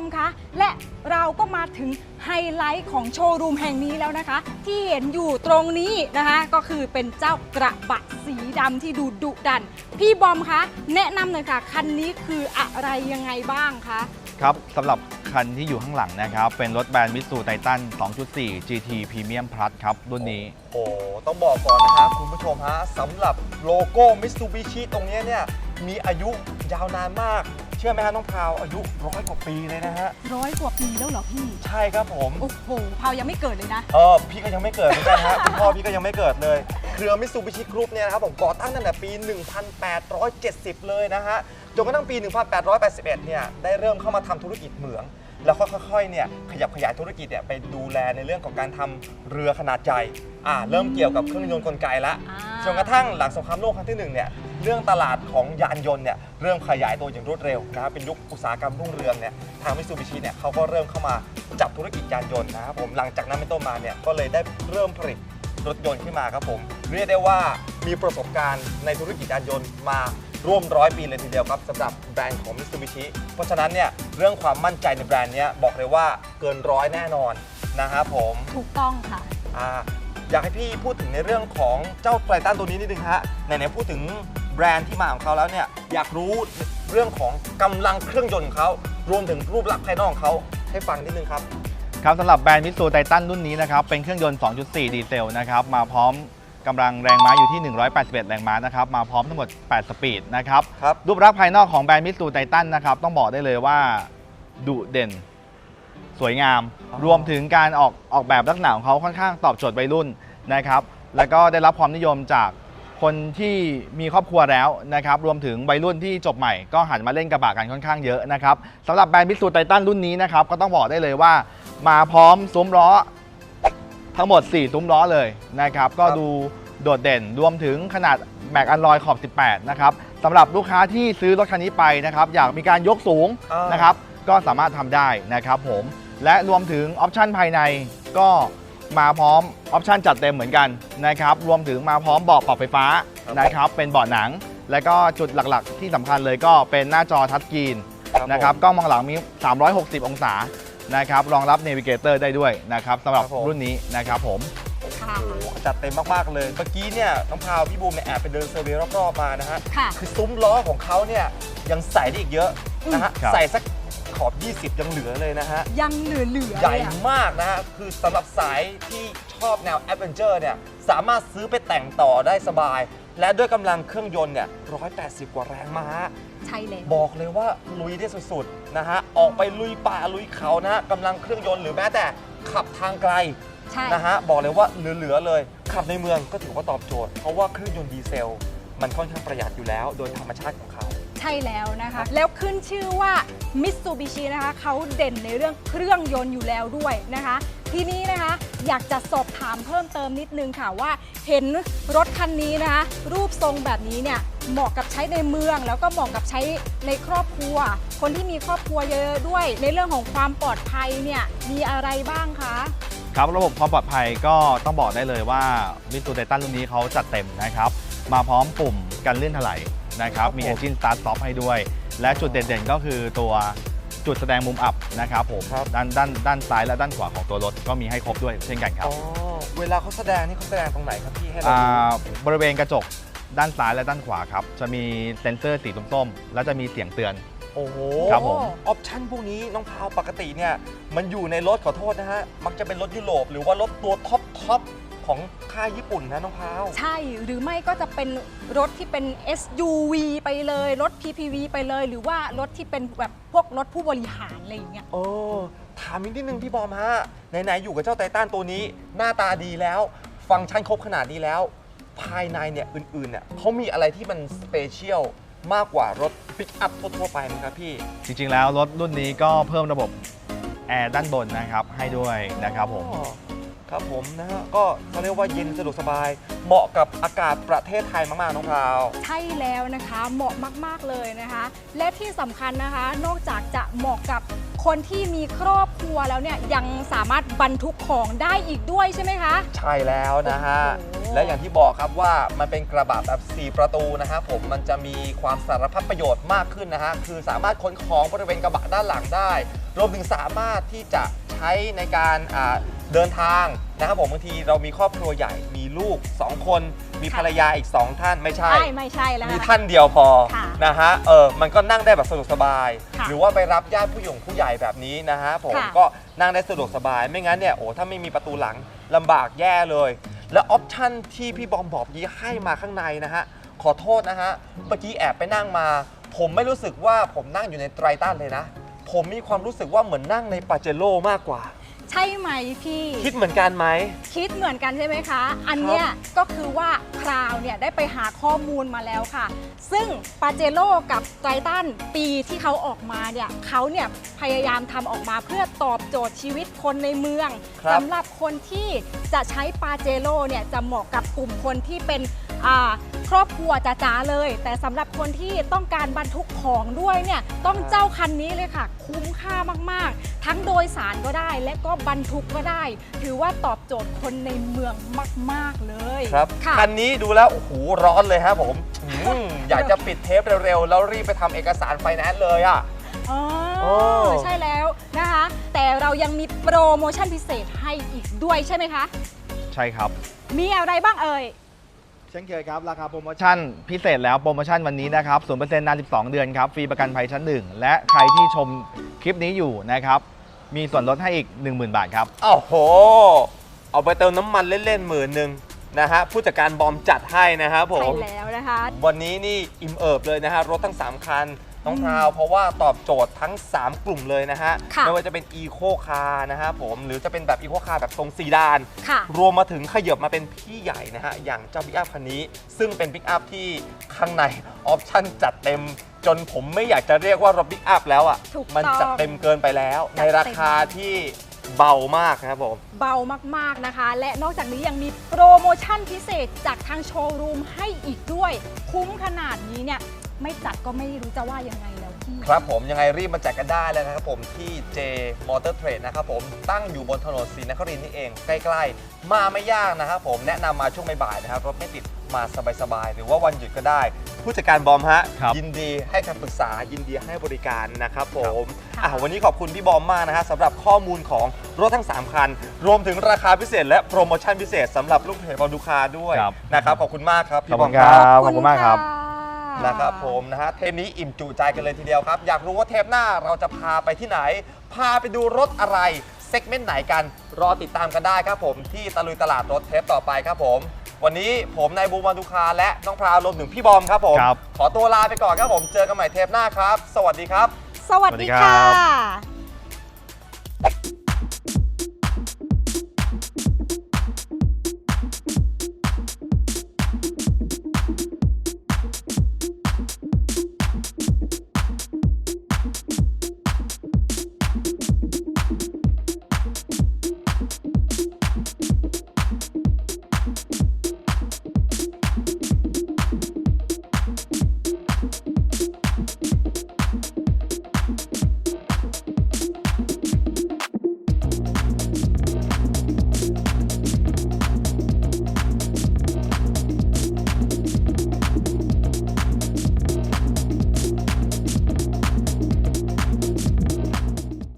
มคะ และเราก็มาถึงไฮไลท์ของโชว์รูมแห่งนี้แล้วนะคะ ที่เห็นอยู่ตรงนี้นะคะ ก็คือเป็นเจ้ากระบะสีดำที่ดูดุดัน พี่บอมคะแนะนำหน่อยค่ะ คันนี้คืออะไรยังไงบ้างคะ ครับสำหรับคันที่อยู่ข้างหลังนะครับ เป็นรถแบรนด์มิตซูไททัน2.4 GT Premium Plus ครับ รุ่นนี้ โอ้ต้องบอกก่อนนะครับคุณผู้ชมฮะสำหรับโลโก้มิ t ซูบิชิตรงเนี้ยเนี่ย มีอายุยาวนานมาก เชื่อไหมฮะน้องพราวอายุร้อยกว่าปีเลยนะฮะ ร้อยกว่าปีแล้วเหรอพี่ ใช่ครับผม โอ้โหเผายังไม่เกิดเลยนะ เออพี่ก็ยังไม่เกิดเหมือนกันฮะ คุณพ่อพี่ก็ยังไม่เกิดเลย เครือมิ t ซูบิชิกรุ๊ปเนี่ยนะครับผมก่อตั้งตั้งแต่ปี 1870 เลยนะฮะ จนกระทั่งปี 1881 เนี่ยได้เริ่มเข้ามาทำธุรกิจเหมือง แล้วก็ค่อยๆ เนี่ยขยับขยายธุรกิจเนี่ยไปดูแลในเรื่องของการทำเรือขนาดใหญ่ อ่าเริ่มเกี่ยวกับเครื่องยนต์กลไกละ อ่า จนกระทั่งหลังสงครามโลกครั้งที่หนึ่งเนี่ย เรื่องตลาดของยานยนต์เนี่ยเริ่มขยายตัวอย่างรวดเร็วนะครับเป็นยุคอุตสาหกรรมรุ่งเรืองเนี่ยทางมิ t ซูบิชิเนี่ยเขาก็เริ่มเข้ามาจับธุรกิจยานยนต์นะครับผมหลังจากนั้นเป็นต้นมาเนี่ยก็เลยได้เริ่มผลิตรถยนต์ขึ้นมาครับผมเรียกได้ว่ามีประสบการณ์ในธุรกิจยานยนต์มาร่วมร้อยปีเลยทีเดียวครับสำหรับแบรนด์ของมิ t ซูบิชิเพราะฉะนั้นเนี่ยเรื่องความมั่นใจในแบรนด์เนี้ยบอกเลยว่าเกินร้อยแน่นอนนะครับผมถูกต้องค่ะ อ่าอยากให้พี่พูดถึงในเรื่องของเจ้าไททันตัวนี้นิดนึงฮะไหนๆพูดถึง แบรนด์ที่มาของเขาแล้วเนี่ยอยากรู้เรื่องของกำลังเครื่องยนต์ของเขารวมถึงรูปลักษณ์ภายนอกของเขาให้ฟังนิดนึงครับ ครับสำหรับแบรนด์มิตซูไททันรุ่นนี้นะครับ เป็นเครื่องยนต์ 2.4 ดีเซลนะครับ มาพร้อมกำลังแรงม้าอยู่ที่ 181 แรงม้านะครับ มาพร้อมทั้งหมด 8 สปีดนะครับครับ รูปลักษณ์ภายนอกของแบรนด์มิตซูไททันนะครับ ต้องบอกได้เลยว่าดุเด่น สวยงาม อ๋อ รวมถึงการออกออกแบบลักษณะของเขาค่อนข้างตอบโจทย์วัยรุ่นนะครับ แล้วก็ได้รับความนิยมจาก คนที่มีครอบครัวแล้วนะครับรวมถึงวัยรุ่นที่จบใหม่ก็หันมาเล่นกระบะกันค่อนข้างเยอะนะครับสำหรับแบรนด์มิตซูไททันรุ่นนี้นะครับก็ต้องบอกได้เลยว่า มาพร้อมซุ้มล้อทั้งหมด 4 ซุ้มล้อเลยนะครับก็ดูโดดเด่นรวมถึงขนาดแม็กอันลอยขอบ 18 นะครับสำหรับลูกค้าที่ซื้อรถคันนี้ไปนะครับอยากมีการยกสูงนะครับก็สามารถทำได้นะครับผมและรวมถึงออปชั่นภายในก็ มาพร้อมออปชันจัดเต็มเหมือนกันนะครับรวมถึงมาพร้อมเบาะปรับไฟฟ้านะครับเป็นเบาะหนัง และก็จุดหลักๆ ที่สำคัญเลยก็เป็นหน้าจอทัชสกรีนนะครับกล้องมองหลังมี 360 องศานะครับรองรับเนวิเกเตอร์ได้ด้วยนะครับสำหรับครับผม รุ่นนี้นะครับผม ค่ะโอ้โหจัดเต็มมาก ๆ เลย เมื่อกี้เนี่ยน้องพราวพี่บูมเนี่ยแอบไปเดินเซอร์เวย์รอบ ๆ มานะฮะ ค่ะ คือซุ้มล้อของเขาเนี่ยยังใส่ได้อีกเยอะนะฮะ ครับ ใส่สัก ขอบ 20 ยังเหลือเลยนะฮะ ยังเหลือเหลือใหญ่มากนะฮะ คือสำหรับสายที่ชอบแนวแอดเวนเจอร์เนี่ย สามารถซื้อไปแต่งต่อได้สบาย และด้วยกำลังเครื่องยนต์เนี่ย 180 กว่าแรงม้า ใช่เลยบอกเลยว่าลุยได้สุดๆนะฮะ ออกไปลุยป่าลุยเขานะฮะกำลังเครื่องยนต์หรือแม้แต่ขับทางไกล ใช่ นะฮะบอกเลยว่าเหลือ ๆ เลย ขับในเมืองก็ถือว่าตอบโจทย์ เพราะว่าเครื่องยนต์ดีเซล มันค่อนข้างประหยัดอยู่แล้ว โดยธรรมชาติของเขา ใช่แล้วนะคะ แล้วขึ้นชื่อว่ามิตซูบิชินะคะเขาเด่นในเรื่องเครื่องยนต์อยู่แล้วด้วยนะคะ ทีนี้นะคะอยากจะสอบถามเพิ่มเติมนิดนึงค่ะว่า เห็นรถคันนี้นะคะ รูปทรงแบบนี้เนี่ยเหมาะกับใช้ในเมือง แล้วก็เหมาะกับใช้ในครอบครัว คนที่มีครอบครัวเยอะๆด้วย ในเรื่องของความปลอดภัยเนี่ยมีอะไรบ้างคะครับระบบความปลอดภัยก็ต้องบอกได้เลยว่ามิตูไททันรุ่นนี้เขาจัดเต็มนะครับ มาพร้อมปุ่มกันลื่นถลาย นะครับ มีครับผม Engine Start Stop ให้ด้วย และจุดเด่นๆก็คือตัวจุดแสดงมุมอับนะครับผมครับ ด้านด้านด้านซ้ายและด้านขวาของตัวรถก็มีให้ครบด้วยเช่นกันครับอ๋อเวลาเขาแสดงนี่เขาแสดงตรงไหนครับพี่ให้เราอ่ดูาบริเวณกระจกด้านซ้ายและด้านขวาครับ จะมีเซ็นเซอร์สีส้มๆแล้วจะมีเสียงเตือน โอ้โหครับผม ออปชั่นพวกนี้น้องพาวปกติเนี่ยมันอยู่ในรถขอโทษนะฮะมักจะเป็นรถยุโรปหรือว่ารถตัวท็อปท็อป ของค่ายญี่ปุ่นนะน้องพาว ใช่หรือไม่ก็จะเป็นรถที่เป็น SUV ไปเลย รถ PPV ไปเลย หรือว่ารถที่เป็นแบบพวกรถผู้บริหารอะไรอย่างเงี้ย โอ้ถามอีกนิดนึงพี่บอมฮะไหนๆอยู่กับเจ้าไททันตัวนี้ หน้าตาดีแล้ว ฟังก์ชันครบขนาดนี้แล้ว ภายในเนี่ยอื่นๆเนี่ยเขามีอะไรที่มันสเปเชียลมากกว่ารถปิกอัพทั่วๆไปไหมครับพี่ จริงๆแล้วรถรุ่นนี้ก็เพิ่มระบบแอร์ด้านบนนะครับให้ด้วยนะครับผม อ๋อ ครับผมนะฮะก็เขาเรียกว่าเย็นสะดวกสบาย เหมาะกับอากาศประเทศไทยมากๆน้องพราว ใช่แล้วนะคะเหมาะมากๆเลยนะคะ และที่สำคัญนะคะนอกจากจะเหมาะกับคนที่มีครอบครัวแล้วเนี่ยยังสามารถบรรทุกของได้อีกด้วยใช่ไหมคะ ใช่แล้วนะฮะ โอ้โห และอย่างที่บอกครับว่ามันเป็นกระบะแบบ 4 ประตูนะฮะผมมันจะมีความสารพัดประโยชน์มากขึ้นนะฮะ คือสามารถขนของบริเวณกระบะด้านหลังได้ รวมถึงสามารถที่จะใช้ในการอ่าเดินทางนะครับผมบางทีเรามีครอบครัวใหญ่มีลูก 2 คน มีค่ะภรรยาอีก 2 ท่านไม่ใช่ ใช่ไม่ใช่แล้ว มีค่ะท่านเดียวพอค่ะนะฮะเออมันก็นั่งได้แบบสะดวกสบาย ค่ะหรือว่าไปรับญาติผู้หยงผู้ใหญ่แบบนี้นะฮะผมค่ะ ก็นั่งได้สะดวกสบายไม่งั้นเนี่ยโอ้ถ้าไม่มีประตูหลังลำบากแย่เลย แล้วออปชั่นที่พี่บอมบอกยี่ให้มาข้างในนะฮะขอโทษนะฮะเมื่อกี้แอบไปนั่งมา ผมไม่รู้สึกว่าผมนั่งอยู่ในไตรตันเลยนะ ผมมีความรู้สึกว่าเหมือนนั่งในปาเจโร่มากกว่า ใช่ไหมพี่ คิดเหมือนกันไหม คิดเหมือนกันใช่ไหมคะ อันเนี้ยก็คือว่าคราวเนี่ยได้ไปหาข้อมูลมาแล้วค่ะ ซึ่งปาเจโร่กับไททันปีที่เขาออกมาเนี่ยเขาเนี่ยพยายามทำออกมาเพื่อตอบโจทย์ชีวิตคนในเมืองครับ สำหรับคนที่จะใช้ปาเจโร่เนี่ยจะเหมาะกับกลุ่มคนที่เป็นอ่า ครอบครัวจ๋าๆเลย แต่สำหรับคนที่ต้องการบรรทุกของด้วยเนี่ยต้องเจ้าคันนี้เลยค่ะ คุ้มค่ามากๆ ทั้งโดยสารก็ได้ และก็บรรทุกก็ได้ ถือว่าตอบโจทย์คนในเมืองมาก ๆเลยครับค่ะคันนี้ดูแล้วโอ้โหร้อนเลยครับผมอืมอยากจะปิดเทปเร็วๆ แล้วรีบไปทำเอกสารไฟแนนซ์เลยอะอ๋อโอ้ใช่แล้วนะคะ แต่เรายังมีโปรโมชั่นพิเศษให้อีกด้วยใช่ไหมคะ ใช่ครับ มีอะไรบ้างเอ่ย เช่นเคยครับราคาโปรโมชั่นพิเศษแล้วโปรโมชั่นวันนี้นะครับ0%นาน 12 เดือนครับฟรีประกันภัยชั้น1และใครที่ชมคลิปนี้อยู่นะครับมีส่วนลดให้อีก 10,000 บาทครับ โอ้โห เอาไปเติมน้ำมันเล่นๆหมื่นหนึ่งนะฮะ ผู้จัดการบอมจัดให้นะครับผใช่ม แล้วนะคะ วันนี้นี่อิ่มเอิบเลยนะฮะ รถทั้ง 3 คัน น้องพราวเพราะว่าตอบโจทย์ทั้ง 3 กลุ่มเลยนะฮะค่ะไม่ว่าจะเป็นอีโคคาร์นะฮะผมหรือจะเป็นแบบอีโคคาร์แบบทรงซีดาน ค่ะ รวมมาถึงขยับมาเป็นพี่ใหญ่นะฮะ อย่างเจ้าปิกอัพคันนี้ ซึ่งเป็นปิกอัพที่ข้างในออปชั่นจัดเต็ม จนผมไม่อยากจะเรียกว่ารถปิกอัพแล้วอะ่ะถูกต้องมันจัดเต็มเกินไปแล้ว จัในดเต็มราคาที่เบามากนะครับผม เบามาก ๆ นะคะ และนอกจากนี้ยังมีโปรโมชั่นพิเศษจากทางโชว์รูมให้อีกด้วย คุ้มขนาดนี้เนี่ย ไม่จัดก็ไม่รู้จะว่ายังไงแล้วพี่ ครับผมยังไงรีบมาจัดกันได้เลยนะครับผมที่ J Motor Trade นะครับผมตั้งอยู่บนถนนศรีนครินทร์นี่เองใกล้ๆ มาไม่ยากนะครับผมแนะนำมาช่วงบ่ายๆนะครับรถไม่ติดมาสบายๆ หรือว่าวันหยุดก็ได้ ผู้จัดการบอมฮะ ครับยินดีให้คำปรึกษายินดีให้บริการนะครับผมครับ อะวันนี้ขอบคุณพี่บอมมากนะฮะสำหรับข้อมูลของรถทั้ง 3 คัน รวมถึงราคาพิเศษ และโปรโมชั่นพิเศษสำหรับลูกเพจบอลดูคาด้วยครับ นะครับขอบคุณมากครับขพี่อบบอคุมณครับขอบคุณมากครับะ นะครับผมนะฮะเทปนี้อิ่มจุใจกันเลยทีเดียวครับ อยากรู้ว่าเทปหน้าเราจะพาไปที่ไหน พาไปดูรถอะไรเซกเมนต์ไหนกัน รอติดตามกันได้ครับผมที่ตะลุยตลาดรถเทปต่อไปครับผม วันนี้ผมนายบูมวันดุคาและน้องพราวรวมถึงพี่บอมครับผม ครับ ขอตัวลาไปก่อนครับผม เจอกันใหม่เทปหน้าครับ สวัสดีครับ สวัสสวัสดีดีครั ค่ะบ